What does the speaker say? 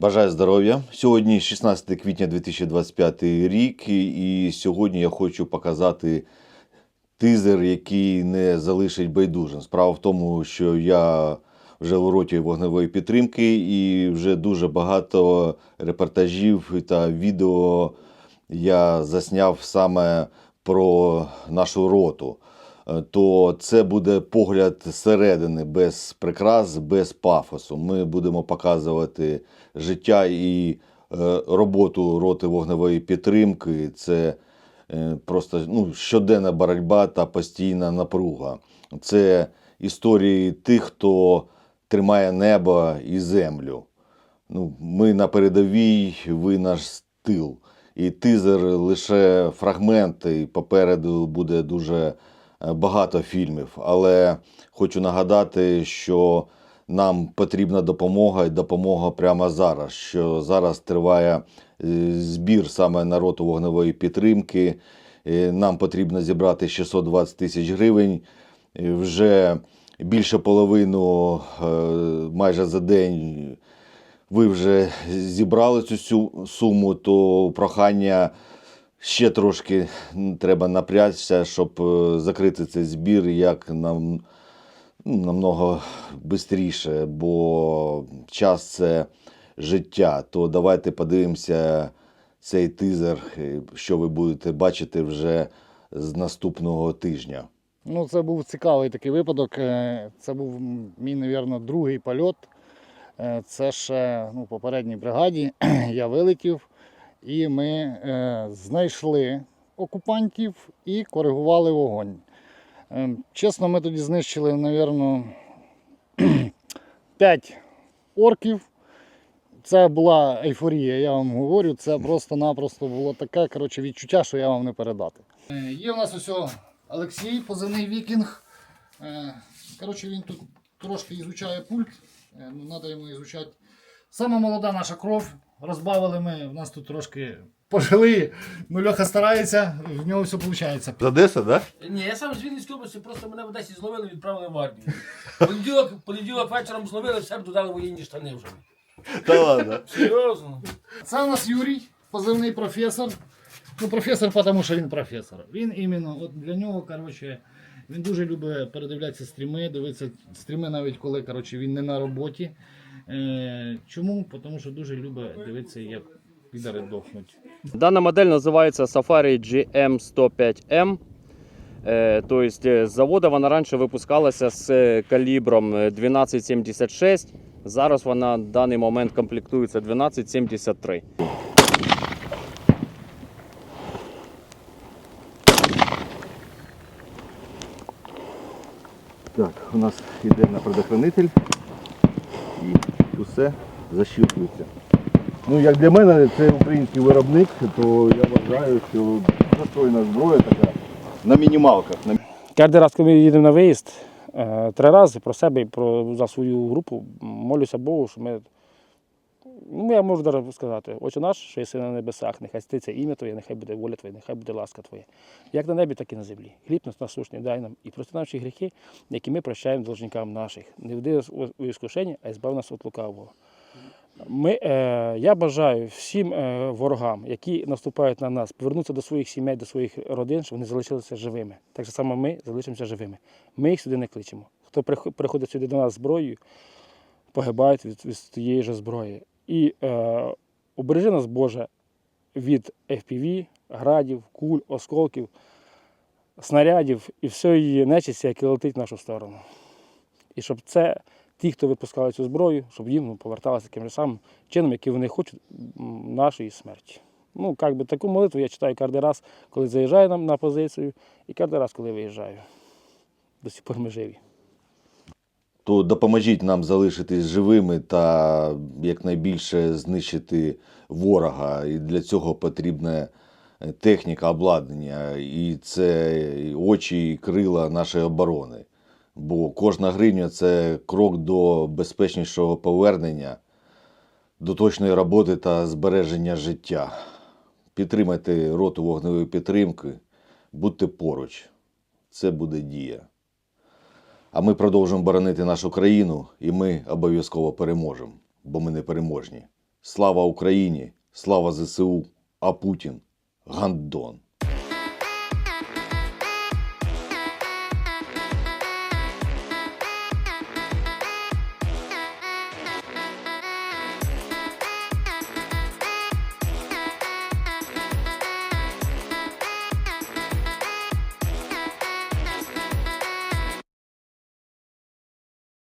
Бажаю здоров'я. Сьогодні 16 квітня 2025 рік, і сьогодні я хочу показати тизер, який не залишить байдужим. Справа в тому, що я вже у роті вогневої підтримки і вже дуже багато репортажів та відео я засняв саме про нашу роту. То це буде погляд зсередини, без прикрас, без пафосу. Ми будемо показувати життя і е, роботу роти вогневої підтримки. Це е, просто ну, щоденна боротьба та постійна напруга. Це історії тих, хто тримає небо і землю. Ну, ми на передовій, ви наш тил. І тизер лише фрагменти, і попереду буде дуже багато фільмів. Але хочу нагадати, що нам потрібна допомога і допомога прямо зараз. Що зараз триває е, збір саме на роту вогневої підтримки. Е, Нам потрібно зібрати 620 тисяч гривень. Е, Вже більше половину е, майже за день ви вже зібрали цю суму, то прохання ще трошки треба напрягтися, щоб е, закрити цей збір як нам ну, намного швидше, бо час це життя. То давайте подивимося цей тизер, е, що ви будете бачити вже з наступного тижня. Ну, це був цікавий такий випадок. Е, Це був мій, мабуть, другий польот. Це ще ну, попередній бригаді. Я вилетів, і ми е, знайшли окупантів і коригували вогонь. Е, Чесно, ми тоді знищили, мабуть, 5 орків. Це була ейфорія, я вам говорю. Це просто-напросто було таке коротше, відчуття, що я вам не передати. Е, Є в нас ось Олексій, позивний вікінг. Е, Коротше, він тут трошки ізучає пульт. Е, Ну, треба йому ізучати. Сама молода наша кров. Розбавили ми, в нас тут трошки пожили. Ну, Льоха старається, в нього все виходить. З Одеси, так? Ні, я сам з Вінницької області, просто мене в Одесі зловили і відправили в армію. Понеділок, понеділок вечором зловили, все додали воєнні штани вже. Та ладно. Серйозно. Це у нас Юрій, позивний професор. Ну, професор, тому що він професор. Він іменно от для нього, коротше, він дуже любить передивлятися стріми, дивитися стріми навіть коли коротше, він не на роботі. Е, чому? Тому що дуже любить дивитися, як підари дохнуть. Дана модель називається Safari GM105M. Е, Тобто е, з заводу вона раніше випускалася з калібром е, 1276. Зараз вона в даний момент комплектується 1273. Так, у нас йде на предохранитель усе защіпується. Ну, як для мене це український виробник, то я вважаю, що достойна зброя така на мінімалках. Кожен раз, коли ми їдемо на виїзд, е, три рази про себе і про, за свою групу молюся Богу, що ми. Ну, я можу зараз сказати, Отче наш, що єси на небесах, нехай ститься ім'я Твоє, нехай буде воля Твоя, нехай буде ласка Твоя. Як на небі, так і на землі. Хліб нас насущний дай нам і прости наші гріхи, які ми прощаємо должникам наших. Не вди нас у іскушення, а збав нас від лукавого. Ми, е, я бажаю всім е, ворогам, які наступають на нас, повернутися до своїх сімей, до своїх родин, щоб вони залишилися живими. Так само ми залишимося живими. Ми їх сюди не кличемо. Хто приходить сюди до нас зброєю, погибають від, від тієї ж зброї. І е, убережи нас, Боже, від FPV, градів, куль, осколків, снарядів і всієї нечисті, яка летить в нашу сторону. І щоб це ті, хто випускали цю зброю, щоб їм ну, поверталися таким же самим чином, який вони хочуть нашої смерті. Ну, як би таку молитву я читаю кожен раз, коли заїжджаю на, на позицію, і кожен раз, коли виїжджаю. До сих пор ми живі. То допоможіть нам залишитись живими та якнайбільше знищити ворога. І для цього потрібна е, техніка, обладнання, і це очі і крила нашої оборони. Бо кожна гривня це крок до безпечнішого повернення, до точної роботи та збереження життя. Підтримайте роту вогневої підтримки, будьте поруч. Це буде дія. А ми продовжимо боронити нашу країну, і ми обов'язково переможемо, бо ми не переможні. Слава Україні! Слава ЗСУ! А Путін гандон!